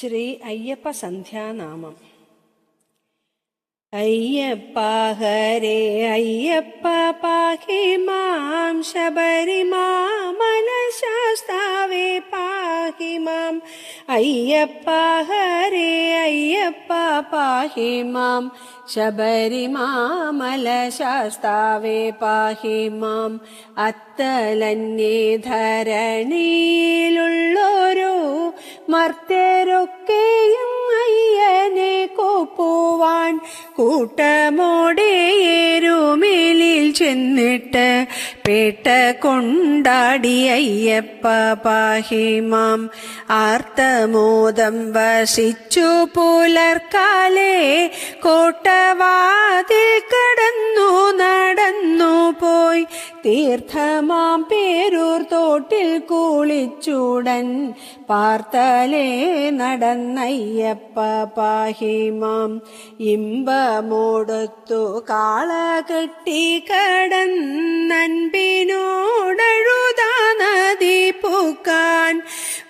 ശ്രീ അയ്യപ്പ സന്ധ്യാനാമം. അയ്യപ്പ ഹരേ അയ്യപ്പ പാഹി മാം ശബരിമാമല ശാസ്താവേ പാഹി മാം അയ്യപ്പ ഹരേ അയ്യപ്പ പാഹി മാം ശബരിമാമല ശാസ്താവേ പാഹി മാം അത്തലന്യേ ധരണിയിലുള്ളോരോ മർത്യരൊക്കെയും കോപ്പുവാൻ കൂട്ടമോടേരുമേലിൽ ചെന്നിട്ട് പേട്ട കൊണ്ടാടി അയ്യപ്പ പാഹിമാം ആർത്തമോദം വസിച്ചു പുലർക്കാലേ കോട്ടവാതിൽ കടന്നു നടന്നു പോയി. തീർത്ഥമാം പേരൂർ തോട്ടിൽ കുളിച്ചുടൻ പാർത്തലേ നടന്നയ്യപ്പ പാഹിമാം ഇമ്പമോടൊത്തു കാള കെട്ടി കടന്നൻപിനോടഴുതാ നദി പൂക്കാൻ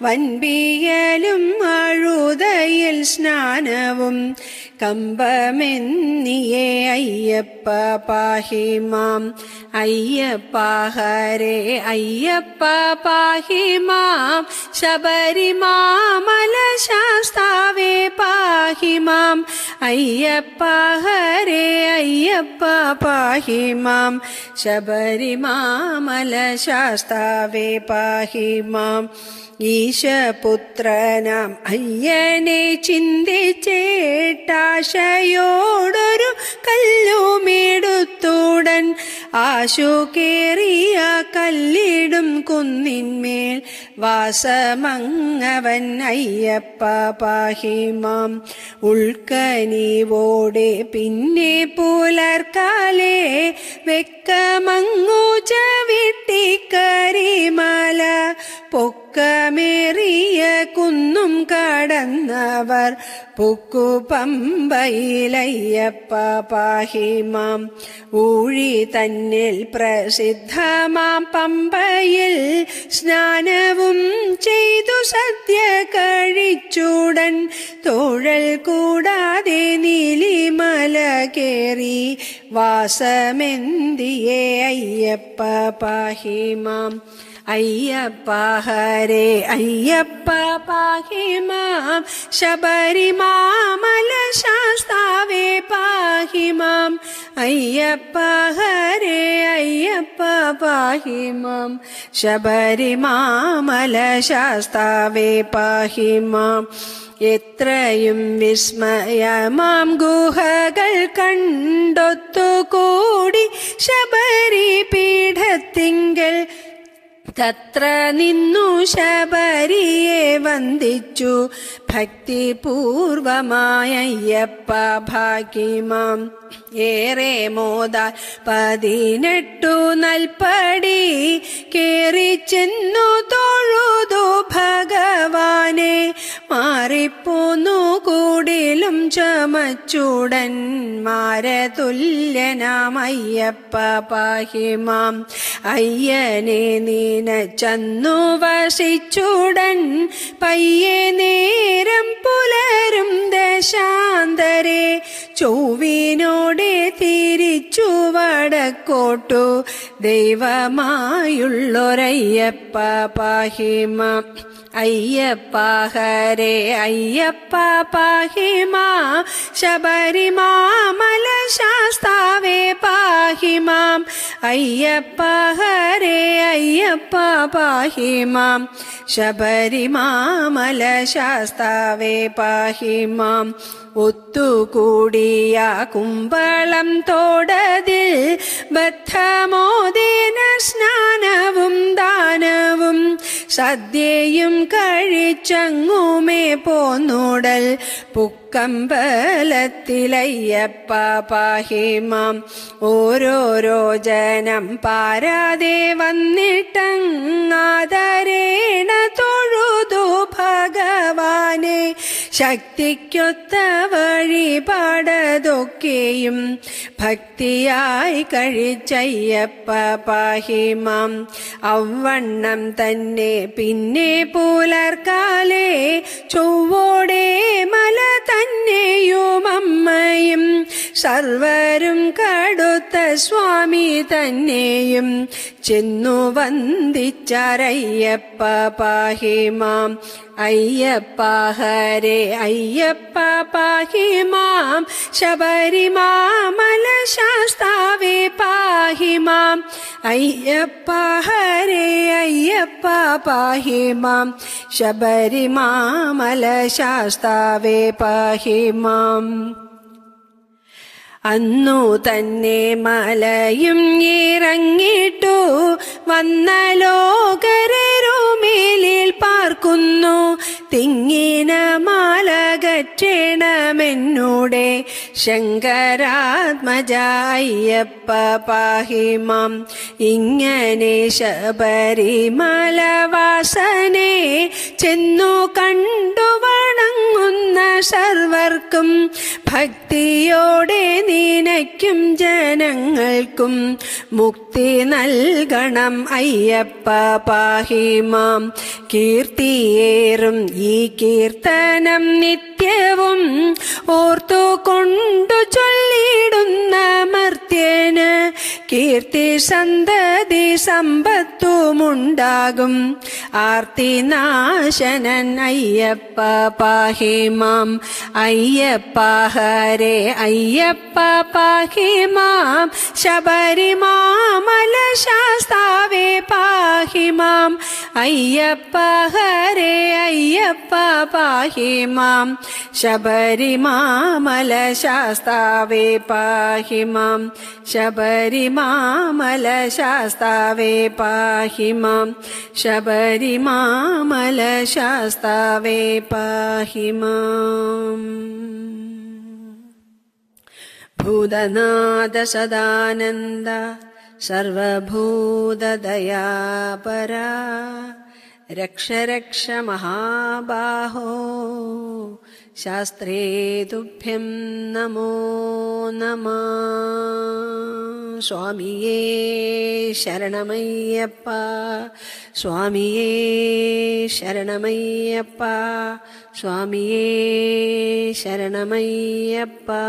വൻപിയലും അഴുതയിൽ സ്നാനവും കമ്പമെന്നിയേ അയ്യപ്പ പാഹിമാം അയ്യപ്പ ഹരേ അയ്യപ്പ പാഹിമാം ശബരിമാമല ശാസ്താവേ പാഹിമാം അയ്യപ്പ ഹരേ അയ്യപ്പ പാഹിമാം ശബരിമാമല ശാസ്താവേ പാഹിമാം ഈശപുത്രനാം അയ്യനെ ചിന്തിച്ചേട്ടാശയോടൊരു കല്ലുമെടുത്തുടൻ. ആശു കേറിയ കല്ലിടും കുന്നിന്മേൽ. വാസമങ്ങവൻ അയ്യപ്പ പാഹിമാം. ഉൾക്കനീവോടെ പിന്നെ പുലർക്കാലേ വെക്കമങ്ങു ചവിട്ടിക്കരിമല. പൊക്കമേറിയ കുന്നും കടന്നവർ പുക്കു പമ്പയിലയ്യപ്പ പാഹിമാം. ഊഴി തന്നിൽ പ്രസിദ്ധമാം പമ്പയിൽ സ്നാനവും ചെയ്തു സദ്യ കഴിച്ചുടൻ. തോഴൽ കൂടാതെ നീലിമല കേറി വാസമെന്തിയേ അയ്യപ്പ പാഹിമാം. അയ്യപ്പ ഹരേ അയ്യപ്പ പാഹിമാം ശബരിമാമല ശാസ്താവേ പാഹിമാം. അയ്യപ്പ ഹരേ അയ്യപ്പ പാഹിമാം ശബരിമാമല ശാസ്താവേ പാഹിമാം. എത്രയും വിസ്മയമാം ഗുഹകൾ കണ്ടൊത്തുകൂടി ശബരി തത്ര നിന്നു ശബരിയെ വന്ദിച്ചു. ഭക്തിപൂർവമായയ്യപ്പ ഭാഗ്യമാം. ഏറെ മോദ പതിനെട്ടു നൽപടി കേറി ചെന്നു തൊഴുതു ഭഗവാനെ. മാറിപ്പോന്നു കൂടിലും ചമച്ചുടൻ മാരതുല്യനാമയ്യപ്പ പാഹിമാം. അയ്യനെ നീന ചന്നു വസിച്ചുടൻ പയ്യെ നേരം പുലരും ദശാന്തരെ. ചൊവ്വിനോടെ തിരിച്ചു വടക്കോട്ടു ദൈവമായുള്ളൊരയ്യപ്പ പാഹിമ. അയ്യപ്പ ഹരേ അയ്യപ്പ പാഹിമാ ശബരിമാമല അയ്യപ്പ ഹരേ അയ്യപ്പ പാഹിമാം. ശബരിമാമല ശാസ്താവേ പാഹിമാം. ഒത്തുകൂടിയ കുമ്പളം തോടതിൽ ബദ്ധമോദിന സ്നാനവും ദാനവും സദ്യയും കഴിച്ചങ്ങുമേ പോന്നുടൽ. പുക്കമ്പലത്തിലയ്യപ്പ പാഹിമാം. ഓരോരോ ജനം പാരാതെ വന്നിട്ടങ്ങാതരേണ തൊഴുതു ഭഗവാനെ. ശക്തിക്കൊത്ത വഴിപാടതൊക്കെയും ഭക്തിയായി കഴിച്ചയ്യപ്പ പാഹിമാം. അവണ്ണം തന്നെ പിന്നെ പുലർക്കാലേ ചൊവ്വോടെ സർവരും കടുത്ത സ്വാമി തന്നെയും ചെന്നു വന്ദിച്ചരയ്യപ്പ പാഹിമാം അയ്യപ്പ ഹരേ അയ്യപ്പ പാഹിമാം ശബരിമാമല ശാസ്താവേ പാഹിമാം അയ്യപ്പ ഹരേ അയ്യപ്പ പാഹിമാം ശബരിമാമല ശാസ്താവേ പാഹിമാം അന്നു തന്നെ മലയും ഇറങ്ങിട്ടു വന്ന ലോകരരുമേലിൽ പാർക്കുന്നു. തിങ്ങിന മാലകറ്റേണമെന്നൂടെ ശങ്കരാത്മജ പാഹിമം. ഇങ്ങനെ ശബരിമലവാസനെ ചെന്നു കണ്ണു സർവർക്കും ഭക്തിയോടെ നീനയ്ക്കും ജനങ്ങൾക്കും മുക്തി നൽകണം അയ്യപ്പ പാഹിമാം കീർത്തിയേറും ഈ കീർത്തനം നിത്യവും ഓർത്തു കൊണ്ടു ചൊല്ലിടുന്ന മർത്യന് കീർത്തി സന്തതി സമ്പത്തുമുണ്ടാകും. ആർത്തി നാശനൻ അയ്യപ്പ പാഹിമാം അയ്യപ്പ ഹരേ അയ്യപ്പ പാഹിമാം ശബരിമാമല ശാസ്താവേ പാഹിമാം. അയ്യപ്പ ഹരേ അയ്യപ്പ പാഹിമാം. ശബരിമാമല ശാസ്താവേ പാഹിമാം. ശബരിമാമല ശാസ്താവേ പാഹിമാം. ശബരിമാമല ശാസ്താവേ പാഹിമാം. ഭൂതനാഥ സദാനന്ദ सर्वभूतदयापरा रक्ष रक्ष महाबाहो शास्त्रे तुभ्यं नमो नमः स्वामिये शरणमय्यप्पा स्वामिये शरणमय्यप्पा स्वामिये शरणमय्यप्पा